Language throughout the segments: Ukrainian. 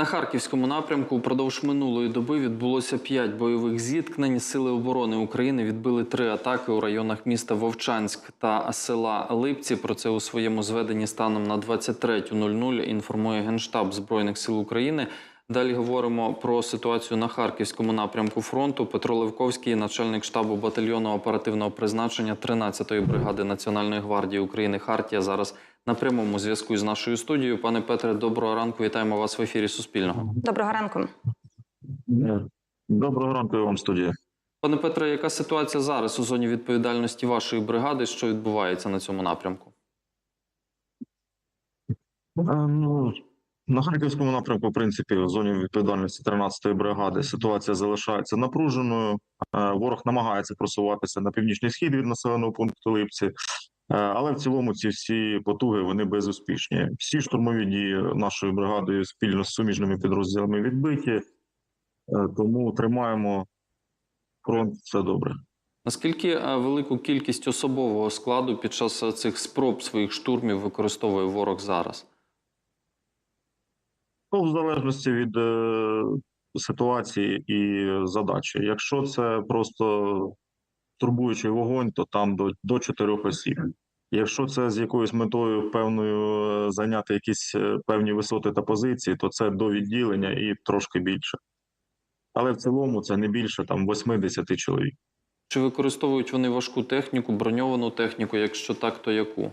На харківському напрямку упродовж минулої доби відбулося п'ять бойових зіткнень. Сили оборони України відбили три атаки у районах міста Вовчанськ та села Липці. Про це у своєму зведенні станом на 23.00 інформує Генштаб Збройних сил України. Далі говоримо про ситуацію на харківському напрямку фронту. Петро Левковський, начальник штабу батальйону оперативного призначення 13-ї бригади Національної гвардії України Хартія. Зараз на прямому зв'язку з нашою студією. Пане Петре, доброго ранку. Вітаємо вас в ефірі Суспільного. Доброго ранку. Доброго ранку і вам студія. Пане Петре, яка ситуація зараз у зоні відповідальності вашої бригади? Що відбувається на цьому напрямку? Е, Ну, на Харківському напрямку, в принципі, в зоні відповідальності 13-ї бригади ситуація залишається напруженою. Е, Ворог намагається просуватися на північний схід від населеного пункту Липці, Е, але в цілому ці всі потуги вони безуспішні. Всі штурмові дії нашою бригадою спільно з суміжними підрозділами відбиті, Е, тому тримаємо фронт. Все добре. Наскільки е, велику кількість особового складу під час е, цих спроб своїх штурмів використовує ворог зараз? Ну, в залежності від е, ситуації і задачі. Якщо це просто турбуючий вогонь, то там до, до чотирьох осіб. Якщо це з якоюсь метою певною е, зайняти якісь е, певні висоти та позиції, то це до відділення і трошки більше. Але в цілому це не більше там 80 чоловік. Чи використовують вони важку техніку, броньовану техніку? Якщо так, то яку?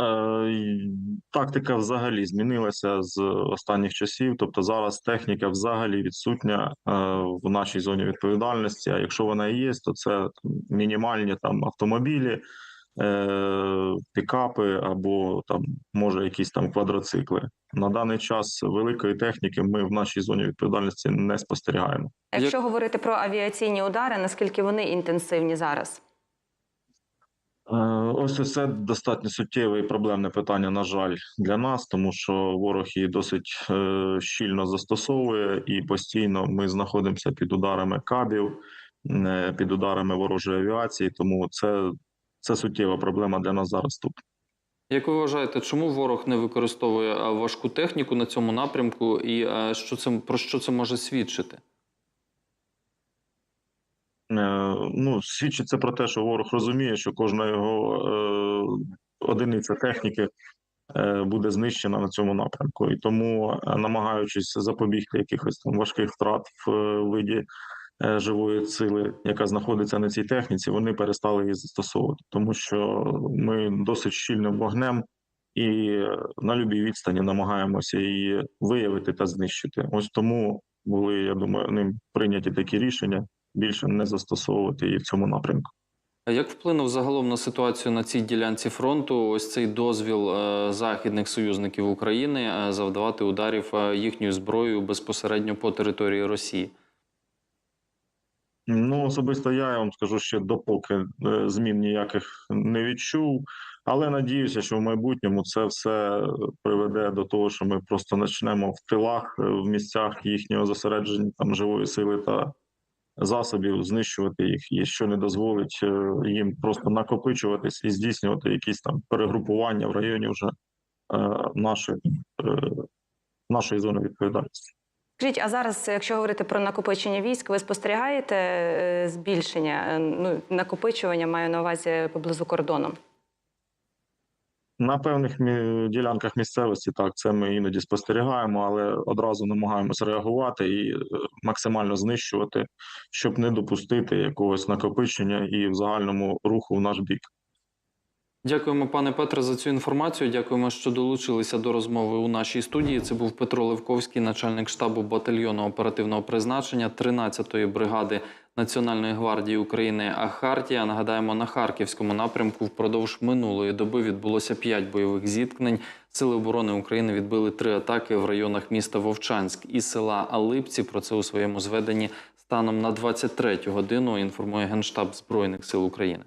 Е, Тактика взагалі змінилася з останніх часів. Тобто зараз техніка взагалі відсутня е, в нашій зоні відповідальності. А якщо вона і є, то це мінімальні там автомобілі, е, пікапи або там може якісь там квадроцикли. На даний час великої техніки ми в нашій зоні відповідальності не спостерігаємо. Якщо говорити про авіаційні удари, наскільки вони інтенсивні зараз? Е, Ось це достатньо суттєве і проблемне питання, на жаль, для нас, тому що ворог її досить е, щільно застосовує, і постійно ми знаходимося під ударами кабів, е, під ударами ворожої авіації. Тому це, це суттєва проблема для нас зараз тут. Як ви вважаєте, чому ворог не використовує важку техніку на цьому напрямку, і що це про що це може свідчити? Е, Ну, свідчить це про те, що ворог розуміє, що кожна його е, одиниця техніки е, буде знищена на цьому напрямку, і тому, намагаючись запобігти якихось там важких втрат в виді живої сили, яка знаходиться на цій техніці, вони перестали її застосовувати, тому що ми досить щільним вогнем і на любій відстані намагаємося її виявити та знищити. Ось тому були, я думаю, ним прийняті такі рішення більше не застосовувати її в цьому напрямку. А як вплинув загалом на ситуацію на цій ділянці фронту ось цей дозвіл е, західних союзників України е, завдавати ударів е, їхньою зброєю безпосередньо по території Росії? Ну, особисто я, я вам скажу ще допоки змін ніяких не відчув, але надіюся, що в майбутньому це все приведе до того, що ми просто почнемо в тилах, в місцях їхнього зосередження там живої сили та засобів знищувати їх, і що не дозволить е, їм просто накопичуватись і здійснювати якісь там перегрупування в районі вже е, нашої, е, нашої зони відповідальності. Скажіть, а зараз, якщо говорити про накопичення військ, ви спостерігаєте збільшення ну, накопичування, маю на увазі поблизу кордону? На певних ділянках місцевості так це ми іноді спостерігаємо, але одразу намагаємося реагувати і е, максимально знищувати, щоб не допустити якогось накопичення і в загальному руху в наш бік. Дякуємо, пане Петре, за цю інформацію. Дякуємо, що долучилися до розмови у нашій студії. Це був Петро Левковський, начальник штабу батальйону оперативного призначення 13-ї бригади Національної гвардії України Ахартія. Нагадаємо, на харківському напрямку впродовж минулої доби відбулося п'ять бойових зіткнень. Сили оборони України відбили три атаки в районах міста Вовчанськ і села Алипці. Про це у своєму зведенні станом на 23 годину інформує Генштаб Збройних сил України.